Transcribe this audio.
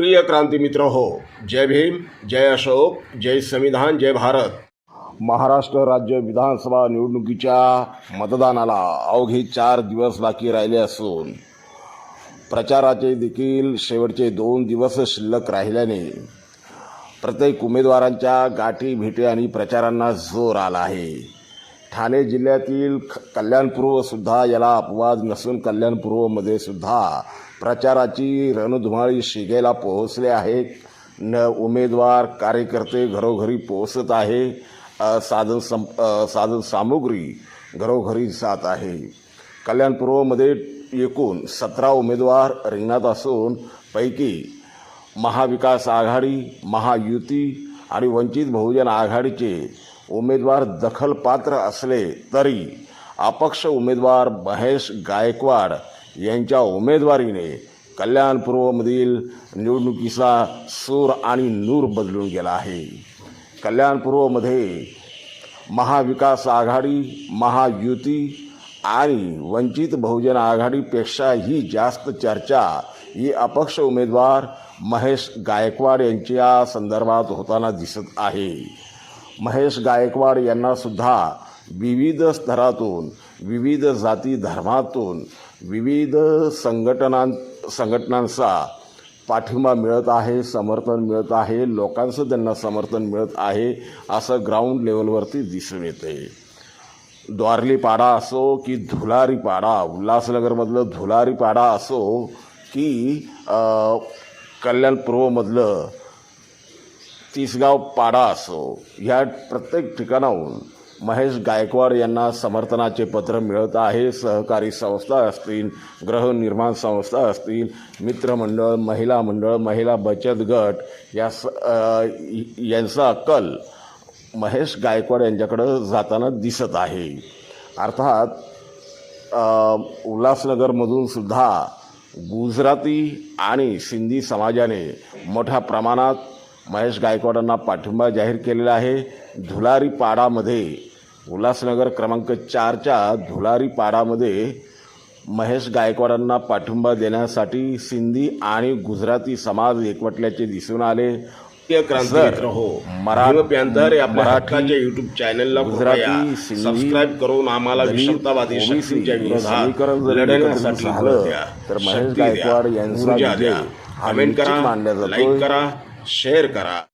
प्रिय क्रांती मित्र हो जय भीम जय अशोक जय संविधान जय भारत. महाराष्ट्र राज्य विधानसभा निवडणुकीच्या मतदानाला अवघे चार दिवस बाकी राहिले असून प्रचाराचे देखील शेवटचे दोन दिवस शिल्लक राहिल्याने प्रत्येक उमेदवारांच्या गाठी भेटी आणि प्रचारांना जोर आला आहे. ठाणे जिल्ह्यातील ख- कल्याणपूर्वसुद्धा याला अपवाद नसून कल्याणपूर्वमध्ये सुद्धा प्रचाराची रणधुमाळी शिगेला पोहोचले आहेत न उमेदवार कार्यकर्ते घरोघरी पोहोचत आहे. साधन सम साधन सामुग्री घरोघरी जात आहे. कल्याणपूर्वमध्ये एकूण सतरा उमेदवार रिंगणात असून पैकी महाविकास आघाडी महायुती आणि वंचित बहुजन आघाडीचे उमेदवार दखलपात्र असले तरी अपक्ष उमेदवार महेश गायकवाड यांच्या उमेदवारीने कल्याणपूर्वमधील निवडणुकीचा सूर आणि नूर बदलून गेला आहे. कल्याणपूर्वमध्ये महाविकास आघाडी महायुती आणि वंचित बहुजन आघाडीपेक्षाही जास्त चर्चा ही अपक्ष उमेदवार महेश गायकवाड यांच्या संदर्भात होताना दिसत आहे. महेश गायकवाड यांनासुद्धा विविध स्तरातून विविध जाती धर्मातून विविध संघटनां संघटनांचा पाठिंबा मिळत आहे समर्थन मिळत आहे लोकांचं त्यांना समर्थन मिळत आहे असं ग्राउंड लेवलवरती दिसून येते. द्वारलीपाडा असो की धुलारीपाडा उल्हासनगरमधलं धुलारीपाडा असो की कल्याण पूर्वमधलं तिसगाव पाडा असो ह्या प्रत्येक ठिकाणाहून महेश गायकवाड यांना समर्थनाचे पत्र मिळत आहे. सहकारी संस्था असतील गृहनिर्माण संस्था असतील मित्रमंडळ महिला मंडळ महिला बचत गट या स यांचा कल महेश गायकवाड यांच्याकडं जाताना दिसत आहे. अर्थात उल्हासनगरमधून सुद्धा गुजराती आणि सिंधी समाजाने मोठ्या प्रमाणात महेश गायकवाडांना पाठिंबा जाहीर केलेला आहे. धुलारी पाडामध्ये उल्हासनगर क्रमांक चारच्या धुलारी पाडामध्ये महेश गायकवाडांना पाठिंबा देण्यासाठी सिंधी आणि गुजराती समाज एकवटल्याचे दिसून आले. हो. मराठी युट्यूब चॅनलला गुजराती, सबस्क्राईब करून आम्हाला विषमतावादी शक्तींच्या विरोधात लढण्यासाठी तर महेश गायकवाड यांचा कमेंट करा मानला जातोय. लाईक करा शेअर करा